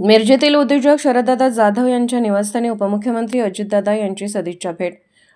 मिरजेतील उद्योजक शरददादा जाधव यांच्या निवासस्थानी उपमुख्यमंत्री अजितदादा यांची सदिच्छा भेट.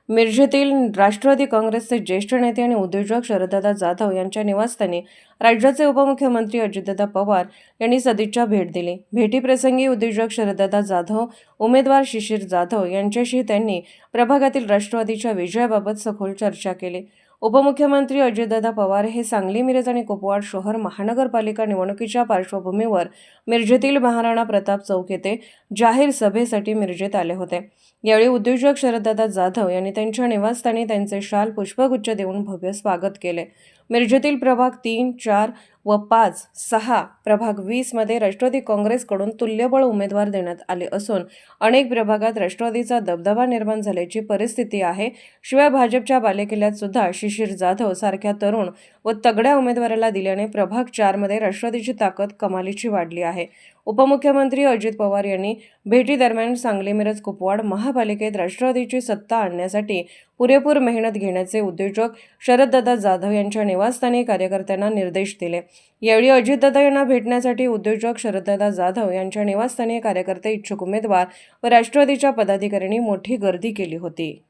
मिरजेतील राष्ट्रवादी काँग्रेसचे ज्येष्ठ नेते आणि उद्योजक शरददादा जाधव यांच्या निवासस्थानी राज्याचे उपमुख्यमंत्री अजितदादा पवार यांनी सदिच्छा भेट दिली. भेटीप्रसंगी उद्योजक शरददादा जाधव उमेदवार शिशिर जाधव यांच्याशी त्यांनी प्रभागातील राष्ट्रवादीच्या विजयाबाबत सखोल चर्चा केली. उपमुख्यमंत्री अजितदादा पवार हे सांगली मिरज आणि कुपवाड शहर महानगरपालिका निवडणुकीच्या पार्श्वभूमीवर मिरजेतील महाराणा प्रताप चौक येथे जाहीर सभेसाठी मिरजेत आले होते. यावेळी उद्योजक शरददादा जाधव यांनी त्यांच्या निवासस्थानी त्यांचे शाल पुष्पगुच्छ देऊन भव्य स्वागत केले. मिरजेतील प्रभाग तीन चार व पाच सहा प्रभाग वीसमध्ये राष्ट्रवादी काँग्रेसकडून तुल्यबळ उमेदवार देण्यात आले असून अनेक प्रभागात राष्ट्रवादीचा दबदबा निर्माण झाल्याची परिस्थिती आहे. शिवाय भाजपच्या बालेकिल्ल्यात सुद्धा शिशिर जाधव सारख्या तरुण व तगड्या उमेदवाराला दिल्याने प्रभाग चारमध्ये राष्ट्रवादीची ताकद कमालीची वाढली आहे. उपमुख्यमंत्री अजित पवार यांनी भेटीदरम्यान सांगली मिरज कुपवाड महापालिकेत राष्ट्रवादीची सत्ता आणण्यासाठी पुरेपूर मेहनत घेण्याचे उद्योजक शरददादा जाधव यांच्या निवासस्थानी कार्यकर्त्यांना निर्देश दिले. यावेळी अजितदादा यांना भेटण्यासाठी उद्योजक शरददादा जाधव यांच्या निवासस्थानी कार्यकर्ते इच्छुक उमेदवार व राष्ट्रवादीच्या पदाधिकाऱ्यांनी मोठी गर्दी केली होती.